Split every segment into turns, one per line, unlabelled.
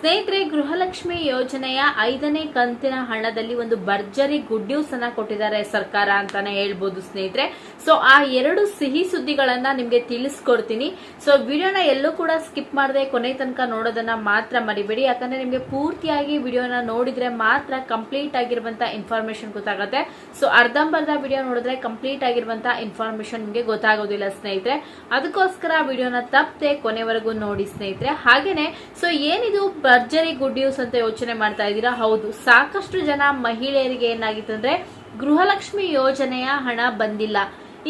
ಸ್ನೇಹಿತರೆ, ಗೃಹಲಕ್ಷ್ಮಿ ಯೋಜನೆಯ ಐದನೇ ಕಂತಿನ ಹಣದಲ್ಲಿ ಒಂದು ಭರ್ಜರಿ ಗುಡ್ ನ್ಯೂಸ್ ಅನ್ನ ಕೊಟ್ಟಿದ್ದಾರೆ ಸರ್ಕಾರ ಅಂತಾನೆ ಹೇಳ್ಬೋದು ಸ್ನೇಹಿತರೆ. ಸೊ ಆ ಎರಡು ಸಿಹಿ ಸುದ್ದಿಗಳನ್ನ ನಿಮ್ಗೆ ತಿಳಿಸ್ಕೊಡ್ತೀನಿ. ಸೊ ವಿಡಿಯೋನ ಎಲ್ಲೂ ಕೂಡ ಸ್ಕಿಪ್ ಮಾಡದೆ ಕೊನೆ ತನಕ ನೋಡೋದನ್ನ ಮಾತ್ರ ಮರಿಬೇಡಿ. ಯಾಕಂದ್ರೆ ನಿಮ್ಗೆ ಪೂರ್ತಿಯಾಗಿ ವಿಡಿಯೋನ ನೋಡಿದ್ರೆ ಮಾತ್ರ ಕಂಪ್ಲೀಟ್ ಆಗಿರುವಂತ ಇನ್ಫಾರ್ಮೇಶನ್ ಗೊತ್ತಾಗುತ್ತೆ. ಸೊ ಅರ್ಧಂಬರ್ಧ ವಿಡಿಯೋ ನೋಡಿದ್ರೆ ಕಂಪ್ಲೀಟ್ ಆಗಿರುವಂತ ಇನ್ಫಾರ್ಮೇಶನ್ ನಿಮ್ಗೆ ಗೊತ್ತಾಗೋದಿಲ್ಲ ಸ್ನೇಹಿತರೆ. ಅದಕ್ಕೋಸ್ಕರ ವಿಡಿಯೋನ ತಪ್ಪದೆ ಕೊನೆವರೆಗೂ ನೋಡಿ ಸ್ನೇಹಿತರೆ. ಹಾಗೇನೆ ಸೊ ಏನಿದು ಭರ್ಜರಿ ಗುಡ್ ನ್ಯೂಸ್ ಅಂತ ಯೋಚನೆ ಮಾಡ್ತಾ ಇದ್ದೀರಾ? ಹೌದು, ಸಾಕಷ್ಟು ಜನ ಮಹಿಳೆಯರಿಗೆ ಏನಾಗಿತ್ತು ಅಂದ್ರೆ ಗೃಹಲಕ್ಷ್ಮಿ ಯೋಜನೆಯ ಹಣ ಬಂದಿಲ್ಲ.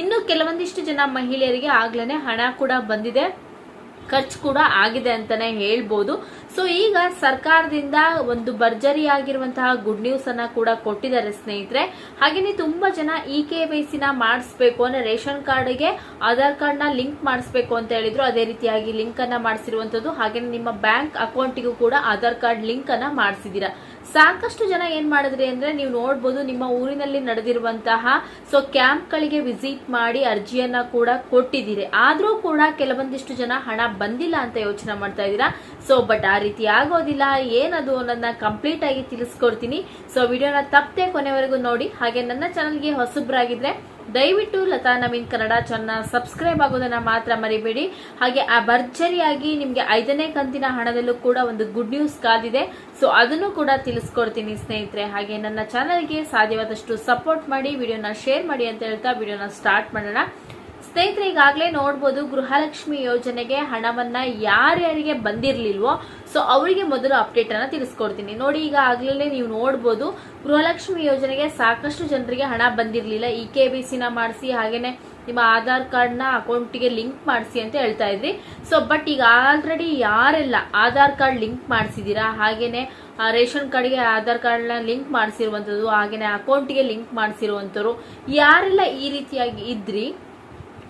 ಇನ್ನು ಕೆಲವೊಂದಿಷ್ಟು ಜನ ಮಹಿಳೆಯರಿಗೆ ಆಗ್ಲೇ ಹಣ ಕೂಡ ಬಂದಿದೆ. ಖರ್ಚು ಕೂಡ ಆಗಿದೆ ಅಂತಾನೆ ಹೇಳ್ಬೋದು. ಸೊ ಈಗ ಸರ್ಕಾರದಿಂದ ಒಂದು ಭರ್ಜರಿಯಾಗಿರುವಂತಹ ಗುಡ್ ನ್ಯೂಸ್ ಅನ್ನ ಕೂಡ ಕೊಟ್ಟಿದ್ದಾರೆ ಸ್ನೇಹಿತರೆ. ಹಾಗೇನೆ ತುಂಬಾ ಜನ ಇ ಕೆ ವೈ ಸಿನ ಮಾಡಿಸ್ಬೇಕು ಅಂದ್ರೆ ರೇಷನ್ ಕಾರ್ಡ್ಗೆ ಆಧಾರ್ ಕಾರ್ಡ್ನ ಲಿಂಕ್ ಮಾಡಿಸ್ಬೇಕು ಅಂತ ಹೇಳಿದ್ರು. ಅದೇ ರೀತಿಯಾಗಿ ಲಿಂಕ್ ಅನ್ನ ಮಾಡಿಸಿರುವಂತದ್ದು ಹಾಗೇನೆ ನಿಮ್ಮ ಬ್ಯಾಂಕ್ ಅಕೌಂಟಿಗೂ ಕೂಡ ಆಧಾರ್ ಕಾರ್ಡ್ ಲಿಂಕ್ ಅನ್ನ ಮಾಡಿಸಿದೀರಾ ಸಾಕಷ್ಟು ಜನ ಏನ್ ಮಾಡಿದ್ರಿ ಅಂದ್ರೆ ನೀವು ನೋಡ್ಬೋದು ನಿಮ್ಮ ಊರಿನಲ್ಲಿ ನಡೆದಿರುವಂತಹ ಸೊ ಕ್ಯಾಂಪ್ ಗಳಿಗೆ ವಿಸಿಟ್ ಮಾಡಿ ಅರ್ಜಿಯನ್ನ ಕೂಡ ಕೊಟ್ಟಿದ್ದೀರಿ. ಆದ್ರೂ ಕೂಡ ಕೆಲವೊಂದಿಷ್ಟು ಜನ ಹಣ ಬಂದಿಲ್ಲ ಅಂತ ಯೋಚನೆ ಮಾಡ್ತಾ ಇದ್ದೀರಾ? ಸೊ ಬಟ್ ಆ ರೀತಿ ಆಗೋದಿಲ್ಲ. ಏನದು ಅನ್ನೋದನ್ನ ಕಂಪ್ಲೀಟ್ ಆಗಿ ತಿಳಿಸ್ಕೊಡ್ತೀನಿ. ಸೊ ವಿಡಿಯೋನ ತಪ್ಪದೆ ಕೊನೆವರೆಗೂ ನೋಡಿ. ಹಾಗೆ ನನ್ನ ಚಾನಲ್ಗೆ ಹೊಸಬ್ರಾಗಿದ್ರೆ ದಯವಿಟ್ಟು ಲತಾ ನವೀನ್ ಕನ್ನಡ ಚಾನಲ್ ಸಬ್ಸ್ಕ್ರೈಬ್ ಆಗೋದನ್ನ ಮಾತ್ರ ಮರಿಬೇಡಿ. ಹಾಗೆ ಆ ಭರ್ಜರಿಯಾಗಿ ನಿಮ್ಗೆ ಐದನೇ ಕಂತಿನ ಹಣದಲ್ಲೂ ಕೂಡ ಒಂದು ಗುಡ್ ನ್ಯೂಸ್ ಕಾದಿದೆ. ಸೊ ಅದನ್ನು ಕೂಡ ತಿಳಿಸ್ಕೊಡ್ತೀನಿ ಸ್ನೇಹಿತರೆ. ಹಾಗೆ ನನ್ನ ಚಾನಲ್ಗೆ ಸಾಧ್ಯವಾದಷ್ಟು ಸಪೋರ್ಟ್ ಮಾಡಿ ವಿಡಿಯೋನ ಶೇರ್ ಮಾಡಿ ಅಂತ ಹೇಳ್ತಾ ವಿಡಿಯೋನ ಸ್ಟಾರ್ಟ್ ಮಾಡೋಣ. ಸ್ನೇಹಿತರೆ ಈಗಾಗಲೇ ನೋಡ್ಬೋದು ಗೃಹಲಕ್ಷ್ಮಿ ಯೋಜನೆಗೆ ಹಣವನ್ನ ಯಾರ್ಯಾರಿಗೆ ಬಂದಿರಲಿಲ್ವೋ ಸೊ ಅವರಿಗೆ ಮೊದಲು ಅಪ್ಡೇಟ್ ಅನ್ನ ತಿಳಿಸ್ಕೊಡ್ತೀನಿ. ನೋಡಿ, ಈಗ ಆಗ್ಲೇ ನೀವು ನೋಡ್ಬೋದು ಗೃಹಲಕ್ಷ್ಮಿ ಯೋಜನೆಗೆ ಸಾಕಷ್ಟು ಜನರಿಗೆ ಹಣ ಬಂದಿರಲಿಲ್ಲ. ಇ ಕೆ ಬಿ ಸಿನ ಮಾಡಿಸಿ, ಹಾಗೇನೆ ನಿಮ್ಮ ಆಧಾರ್ ಕಾರ್ಡ್ನ ಅಕೌಂಟ್ಗೆ ಲಿಂಕ್ ಮಾಡಿಸಿ ಅಂತ ಹೇಳ್ತಾ ಇದ್ರಿ. ಸೊ ಬಟ್ ಈಗ ಆಲ್ರೆಡಿ ಯಾರೆಲ್ಲ ಆಧಾರ್ ಕಾರ್ಡ್ ಲಿಂಕ್ ಮಾಡಿಸಿದೀರಾ, ಹಾಗೇನೆ ರೇಷನ್ ಕಾರ್ಡ್ಗೆ ಆಧಾರ್ ಕಾರ್ಡ್ನ ಲಿಂಕ್ ಮಾಡಿಸಿರುವಂಥದ್ದು, ಹಾಗೇನೆ ಅಕೌಂಟ್ಗೆ ಲಿಂಕ್ ಮಾಡಿಸಿರುವಂತರು ಯಾರೆಲ್ಲ ಈ ರೀತಿಯಾಗಿ ಇದ್ರಿ?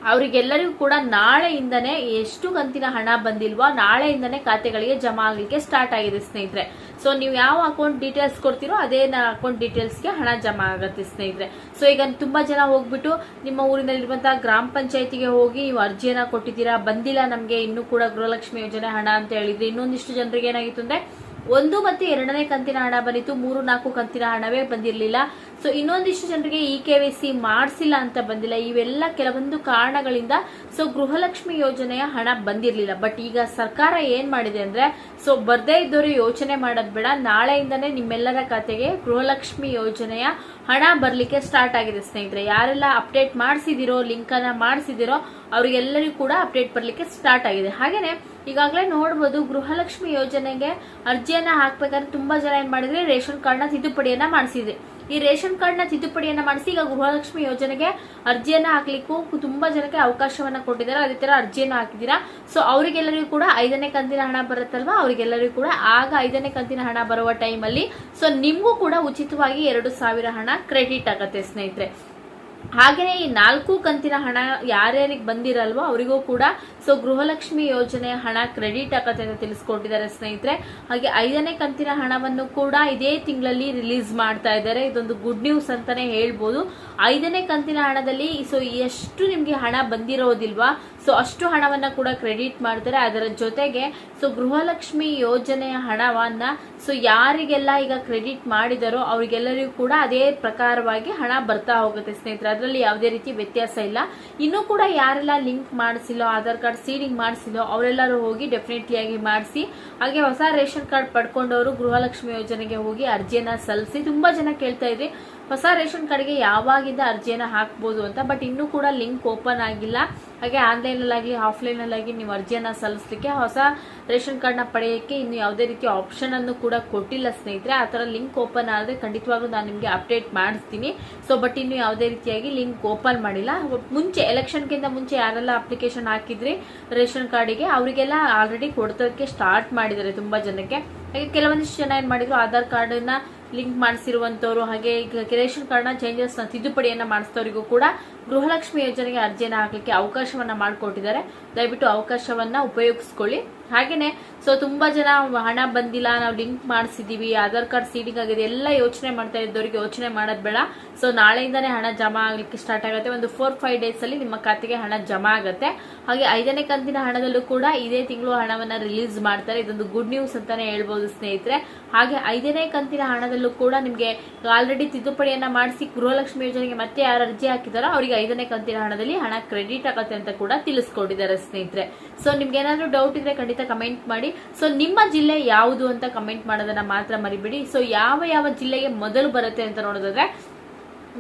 ಅವರಿಗೆಲ್ಲರಿಗೂ ಕೂಡ ನಾಳೆಯಿಂದನೇ ಎಷ್ಟು ಕಂತಿನ ಹಣ ಬಂದಿಲ್ವೋ ನಾಳೆಯಿಂದನೇ ಖಾತೆಗಳಿಗೆ ಜಮಾ ಆಗಲಿಕ್ಕೆ ಸ್ಟಾರ್ಟ್ ಆಗಿದೆ ಸ್ನೇಹಿತರೆ. ಸೊ ನೀವು ಯಾವ ಅಕೌಂಟ್ ಡೀಟೇಲ್ಸ್ ಕೊಡ್ತೀರೋ ಅದೇ ಅಕೌಂಟ್ ಡೀಟೇಲ್ಸ್ಗೆ ಹಣ ಜಮಾ ಆಗುತ್ತೆ ಸ್ನೇಹಿತರೆ. ಸೊ ಈಗ ತುಂಬಾ ಜನ ಹೋಗ್ಬಿಟ್ಟು ನಿಮ್ಮ ಊರಿನಲ್ಲಿರುವಂತಹ ಗ್ರಾಮ ಪಂಚಾಯತಿಗೆ ಹೋಗಿ ನೀವು ಅರ್ಜಿಯನ್ನ ಕೊಟ್ಟಿದ್ದೀರಾ, ಬಂದಿಲ್ಲ ನಮಗೆ, ಇನ್ನೂ ಕೂಡ ಗೃಹಲಕ್ಷ್ಮಿ ಯೋಜನೆ ಹಣ ಅಂತ ಹೇಳಿದ್ರೆ ಇನ್ನೊಂದಿಷ್ಟು ಜನರಿಗೆ ಏನಾಗಿತ್ತು ಅಂದ್ರೆ ಒಂದು ಮತ್ತೆ ಎರಡನೇ ಕಂತಿನ ಹಣ ಬಂದಿತ್ತು, ಮೂರು, ನಾಲ್ಕು ಕಂತಿನ ಹಣವೇ ಬಂದಿರಲಿಲ್ಲ. ಸೊ ಇನ್ನೊಂದಿಷ್ಟು ಜನರಿಗೆ ಇ ಕೆ ಸಿ ಮಾಡಿಸಿಲ್ಲ ಅಂತ ಬಂದಿಲ್ಲ. ಇವೆಲ್ಲ ಕೆಲವೊಂದು ಕಾರಣಗಳಿಂದ ಸೊ ಗೃಹಲಕ್ಷ್ಮಿ ಯೋಜನೆಯ ಹಣ ಬಂದಿರಲಿಲ್ಲ. ಬಟ್ ಈಗ ಸರ್ಕಾರ ಏನ್ ಮಾಡಿದೆ ಅಂದ್ರೆ ಸೊ ಬರ್ದೇ ಇದ್ದವರು ಯೋಚನೆ ಮಾಡೋದ್ ಬೇಡ. ನಾಳೆಯಿಂದನೇ ನಿಮ್ಮೆಲ್ಲರ ಖಾತೆಗೆ ಗೃಹಲಕ್ಷ್ಮಿ ಯೋಜನೆಯ ಹಣ ಬರ್ಲಿಕ್ಕೆ ಸ್ಟಾರ್ಟ್ ಆಗಿದೆ ಸ್ನೇಹಿತರೆ. ಯಾರೆಲ್ಲ ಅಪ್ಡೇಟ್ ಮಾಡಿಸಿದಿರೋ ಲಿಂಕ್ ಅನ್ನ ಮಾಡಿಸಿದಿರೋ, ಅವರಿಗೆಲ್ಲರಿಗೂ ಕೂಡ ಅಪ್ಡೇಟ್ ಬರ್ಲಿಕ್ಕೆ ಸ್ಟಾರ್ಟ್ ಆಗಿದೆ. ಹಾಗೇನೆ ಈಗಾಗಲೇ ನೋಡ್ಬೋದು ಗೃಹಲಕ್ಷ್ಮಿ ಯೋಜನೆಗೆ ಅರ್ಜಿಯನ್ನ ಹಾಕ್ಬೇಕಾದ್ರೆ ತುಂಬಾ ಜನ ಏನ್ ಮಾಡಿದ್ರೆ ರೇಷನ್ ಕಾರ್ಡ್ನ ತಿದ್ದುಪಡಿಯನ್ನ ಮಾಡಿಸಿದ್ರಿ. ಈ ರೇಷನ್ ಕಾರ್ಡ್ನ ತಿದ್ದುಪಡಿಯನ್ನ ಮಾಡಿಸಿ ಈಗ ಗೃಹಲಕ್ಷ್ಮಿ ಯೋಜನೆಗೆ ಅರ್ಜಿಯನ್ನ ಹಾಕ್ಲಿಕ್ಕೂ ತುಂಬಾ ಜನಕ್ಕೆ ಅವಕಾಶವನ್ನ ಕೊಟ್ಟಿದ್ದಾರೆ. ಅದೇ ತರ ಅರ್ಜಿಯನ್ನ ಹಾಕಿದ್ದೀರಾ ಸೊ ಅವರಿಗೆಲ್ಲರಿಗೂ ಕೂಡ ಐದನೇ ಕಂತಿನ ಹಣ ಬರುತ್ತಲ್ವಾ? ಅವರಿಗೆಲ್ಲರಿಗೂ ಕೂಡ ಆಗ ಐದನೇ ಕಂತಿನ ಹಣ ಬರುವ ಟೈಮಲ್ಲಿ. ಸೊ ನಿಮಗೂ ಕೂಡ ಉಚಿತವಾಗಿ ಎರಡು ಸಾವಿರ ಹಣ ಕ್ರೆಡಿಟ್ ಆಗತ್ತೆ ಸ್ನೇಹಿತರೆ. ಹಾಗೆಯೇ ಈ ನಾಲ್ಕು ಕಂತಿನ ಹಣ ಯಾರ್ಯಾರಿಗೆ ಬಂದಿರಲ್ವೋ ಅವರಿಗೂ ಕೂಡ ಸೊ ಗೃಹಲಕ್ಷ್ಮಿ ಯೋಜನೆ ಹಣ ಕ್ರೆಡಿಟ್ ಆಗತ್ತೆ ಅಂತ ತಿಳಿಸ್ಕೊಟ್ಟಿದ್ದಾರೆ ಸ್ನೇಹಿತರೆ. ಹಾಗೆ ಐದನೇ ಕಂತಿನ ಹಣವನ್ನು ಕೂಡ ಇದೇ ತಿಂಗಳಲ್ಲಿ ರಿಲೀಸ್ ಮಾಡ್ತಾ ಇದ್ದಾರೆ. ಇದೊಂದು ಗುಡ್ ನ್ಯೂಸ್ ಅಂತಾನೆ ಹೇಳ್ಬೋದು. ಐದನೇ ಕಂತಿನ ಹಣದಲ್ಲಿ ಸೊ ಎಷ್ಟು ನಿಮಗೆ ಹಣ ಬಂದಿರೋದಿಲ್ವಾ? ಸೊ ಅಷ್ಟು ಹಣವನ್ನ ಕೂಡ ಕ್ರೆಡಿಟ್ ಮಾಡ್ತಾರೆ. ಅದರ ಜೊತೆಗೆ ಸೊ ಗೃಹಲಕ್ಷ್ಮಿ ಯೋಜನೆಯ ಹಣವನ್ನ ಸೊ ಯಾರಿಗೆಲ್ಲ ಈಗ ಕ್ರೆಡಿಟ್ ಮಾಡಿದರೋ ಅವರಿಗೆಲ್ಲರಿಗೂ ಕೂಡ ಅದೇ ಪ್ರಕಾರವಾಗಿ ಹಣ ಬರ್ತಾ ಹೋಗುತ್ತೆ ಸ್ನೇಹಿತರೆ. ಅದರಲ್ಲಿ ಯಾವುದೇ ರೀತಿ ವ್ಯತ್ಯಾಸ ಇಲ್ಲ. ಇನ್ನೂ ಕೂಡ ಯಾರೆಲ್ಲ ಲಿಂಕ್ ಮಾಡಿಸಿಲ್ಲೋ, ಆಧಾರ್ ಕಾರ್ಡ್ ಸೀಡಿಂಗ್ ಮಾಡಿಸಿಲ್ಲೋ, ಅವರೆಲ್ಲರೂ ಹೋಗಿ ಡೆಫಿನೆಟ್ಲಿ ಆಗಿ ಮಾಡಿಸಿ, ಹಾಗೆ ಹೊಸ ರೇಷನ್ ಕಾರ್ಡ್ ಪಡ್ಕೊಂಡವರು ಗೃಹಲಕ್ಷ್ಮಿ ಯೋಜನೆಗೆ ಹೋಗಿ ಅರ್ಜಿಯನ್ನ ಸಲ್ಲಿಸಿ. ತುಂಬಾ ಜನ ಕೇಳ್ತಾ ಇದ್ರಿ ಹೊಸ ರೇಷನ್ ಕಾರ್ಡ್ಗೆ ಯಾವಾಗಿಂದ ಅರ್ಜಿಯನ್ನು ಹಾಕ್ಬೋದು ಅಂತ, ಬಟ್ ಇನ್ನೂ ಕೂಡ ಲಿಂಕ್ ಓಪನ್ ಆಗಿಲ್ಲ. ಹಾಗೆ ಆನ್ಲೈನಲ್ಲಾಗಲಿ ಆಫ್ಲೈನಲ್ಲಾಗಿ ನೀವು ಅರ್ಜಿಯನ್ನ ಸಲ್ಲಿಸಲಿಕ್ಕೆ ಹೊಸ ರೇಷನ್ ಕಾರ್ಡ್ನ ಪಡೆಯೋಕ್ಕೆ ಇನ್ನು ಯಾವುದೇ ರೀತಿಯ ಆಪ್ಷನ್ ಅನ್ನು ಕೂಡ ಕೊಟ್ಟಿಲ್ಲ ಸ್ನೇಹಿತರೆ. ಆ ಥರ ಲಿಂಕ್ ಓಪನ್ ಆದರೆ ಖಂಡಿತವಾಗ್ಲೂ ನಾನು ನಿಮಗೆ ಅಪ್ಡೇಟ್ ಮಾಡಿಸ್ತೀನಿ. ಸೊ ಬಟ್ ಇನ್ನು ಯಾವುದೇ ರೀತಿಯಾಗಿ ಲಿಂಕ್ ಓಪನ್ ಮಾಡಿಲ್ಲ. ಮುಂಚೆ, ಎಲೆಕ್ಷನ್ಗಿಂತ ಮುಂಚೆ ಯಾರೆಲ್ಲ ಅಪ್ಲಿಕೇಶನ್ ಹಾಕಿದ್ರಿ ರೇಷನ್ ಕಾರ್ಡಿಗೆ, ಅವರಿಗೆಲ್ಲ ಆಲ್ರೆಡಿ ಕೊಡ್ತೋದಕ್ಕೆ ಸ್ಟಾರ್ಟ್ ಮಾಡಿದ್ದಾರೆ ತುಂಬ ಜನಕ್ಕೆ. ಹಾಗೆ ಕೆಲವೊಂದಿಷ್ಟು ಜನ ಏನು ಮಾಡಿದ್ರು, ಆಧಾರ್ ಕಾರ್ಡನ್ನ ಲಿಂಕ್ ಮಾಡಿಸಿರುವಂತವರು, ಹಾಗೆ ರೇಷನ್ ಕಾರ್ಡ್ನ ಚೇಂಜಸ್ ತಿದ್ದುಪಡಿಯನ್ನ ಮಾಡಿಸಿದವರಿಗೂ ಕೂಡ ಗೃಹಲಕ್ಷ್ಮಿ ಯೋಜನೆಗೆ ಅರ್ಜಿಯನ್ನು ಹಾಕಲಿಕ್ಕೆ ಅವಕಾಶವನ್ನ ಮಾಡಿಕೊಟ್ಟಿದ್ದಾರೆ. ದಯವಿಟ್ಟು ಅವಕಾಶವನ್ನ ಉಪಯೋಗಿಸ್ಕೊಳ್ಳಿ. ಹಾಗೇನೆ ಸೊ ತುಂಬಾ ಜನ ಹಣ ಬಂದಿಲ್ಲ, ನಾವು ಲಿಂಕ್ ಮಾಡಿಸಿದೀವಿ, ಆಧಾರ್ ಕಾರ್ಡ್ ಸೀಡಿಂಗ್ ಆಗಿದೆ, ಎಲ್ಲ ಯೋಚನೆ ಮಾಡ್ತಾ ಇದ್ದವರಿಗೆ ಯೋಚನೆ ಮಾಡೋದ್ ಬೇಡ. ಸೊ ನಾಳೆಯಿಂದಾನೇ ಹಣ ಜಮಾ ಆಗ್ಲಿಕ್ಕೆ ಸ್ಟಾರ್ಟ್ ಆಗುತ್ತೆ, ಒಂದು ಫೋರ್ ಫೈವ್ ಡೇಸ್ ಅಲ್ಲಿ ನಿಮ್ಮ ಖಾತೆಗೆ ಹಣ ಜಮಾ ಆಗುತ್ತೆ. ಹಾಗೆ ಐದನೇ ಕಂತಿನ ಹಣದಲ್ಲೂ ಕೂಡ ಇದೇ ತಿಂಗಳು ಹಣವನ್ನ ರಿಲೀಸ್ ಮಾಡ್ತಾರೆ, ಇದೊಂದು ಗುಡ್ ನ್ಯೂಸ್ ಅಂತಾನೆ ಹೇಳ್ಬೋದು ಸ್ನೇಹಿತರೆ. ಹಾಗೆ ಐದನೇ ಕಂತಿನ ಹಣದಲ್ಲೂ ಕೂಡ ನಿಮಗೆ ಆಲ್ರೆಡಿ ತಿದ್ದುಪಡಿಯನ್ನ ಮಾಡಿಸಿ ಗೃಹಲಕ್ಷ್ಮಿ ಯೋಜನೆಗೆ ಮತ್ತೆ ಯಾರು ಅರ್ಜಿ ಹಾಕಿದಾರೋ ಅವರಿಗೆ ಐದನೇ ಕಂತಿನ ಹಣದಲ್ಲಿ ಹಣ ಕ್ರೆಡಿಟ್ ಆಗುತ್ತೆ ಅಂತ ಕೂಡ ತಿಳಿಸ್ಕೊಂಡಿದ್ದಾರೆ ಸ್ನೇಹಿತರೆ. ಸೊ ನಿಮ್ಗೆ ಏನಾದರೂ ಡೌಟ್ ಇದ್ರೆ ಖಂಡಿತ ಕಮೆಂಟ್ ಮಾಡಿ. ಸೊ ನಿಮ್ಮ ಜಿಲ್ಲೆ ಯಾವುದು ಅಂತ ಕಮೆಂಟ್ ಮಾಡೋದನ್ನ ಮಾತ್ರ ಮರಿಬೇಡಿ. ಸೊ ಯಾವ ಯಾವ ಜಿಲ್ಲೆಗೆ ಮೊದಲು ಬರುತ್ತೆ ಅಂತ ನೋಡೋದಾದ್ರೆ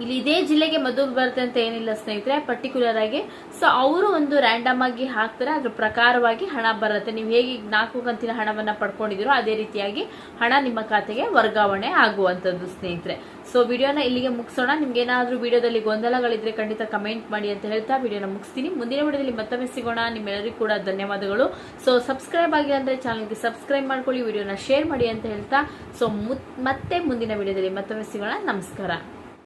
ಇಲ್ಲಿ ಇದೇ ಜಿಲ್ಲೆಗೆ ಮದುವೆ ಬರುತ್ತೆ ಅಂತ ಏನಿಲ್ಲ ಸ್ನೇಹಿತರೆ ಪರ್ಟಿಕ್ಯುಲರ್ ಆಗಿ. ಸೊ ಅವರು ಒಂದು ರ್ಯಾಂಡಮ್ ಆಗಿ ಹಾಕ್ತಾರೆ. ಅದ್ರ ಪ್ರಕಾರವಾಗಿ ಹಣ ಬರುತ್ತೆ. ನೀವು ಹೇಗೆ ನಾಲ್ಕು ಕಂತಿನ ಹಣವನ್ನು ಪಡ್ಕೊಂಡಿದ್ದೀರೋ ಅದೇ ರೀತಿಯಾಗಿ ಹಣ ನಿಮ್ಮ ಖಾತೆಗೆ ವರ್ಗಾವಣೆ ಆಗುವಂತದ್ದು ಸ್ನೇಹಿತರೆ. ಸೊ ವಿಡಿಯೋನ ಇಲ್ಲಿಗೆ ಮುಗಿಸೋಣ. ನಿಮ್ಗೆ ಏನಾದರೂ ವಿಡಿಯೋದಲ್ಲಿ ಗೊಂದಲಗಳಿದ್ರೆ ಖಂಡಿತ ಕಮೆಂಟ್ ಮಾಡಿ ಅಂತ ಹೇಳ್ತಾ ವಿಡಿಯೋನ ಮುಗಿಸ್ತೀನಿ. ಮುಂದಿನ ವಿಡಿಯೋದಲ್ಲಿ ಮತ್ತೊಮ್ಮೆ ಸಿಗೋಣ. ನಿಮ್ಮೆಲ್ಲರಿಗೂ ಕೂಡ ಧನ್ಯವಾದಗಳು. ಸೊ ಸಬ್ಸ್ಕ್ರೈಬ್ ಆಗಿಲ್ಲ ಅಂದರೆ ಚಾನಲ್ಗೆ ಸಬ್ಸ್ಕ್ರೈಬ್ ಮಾಡ್ಕೊಳ್ಳಿ ವಿಡಿಯೋನ ಶೇರ್ ಮಾಡಿ ಅಂತ ಹೇಳ್ತಾ. ಸೊ ಮತ್ತೆ ಮುಂದಿನ ವಿಡಿಯೋದಲ್ಲಿ ಮತ್ತೊಮ್ಮೆ ಸಿಗೋಣ. ನಮಸ್ಕಾರ.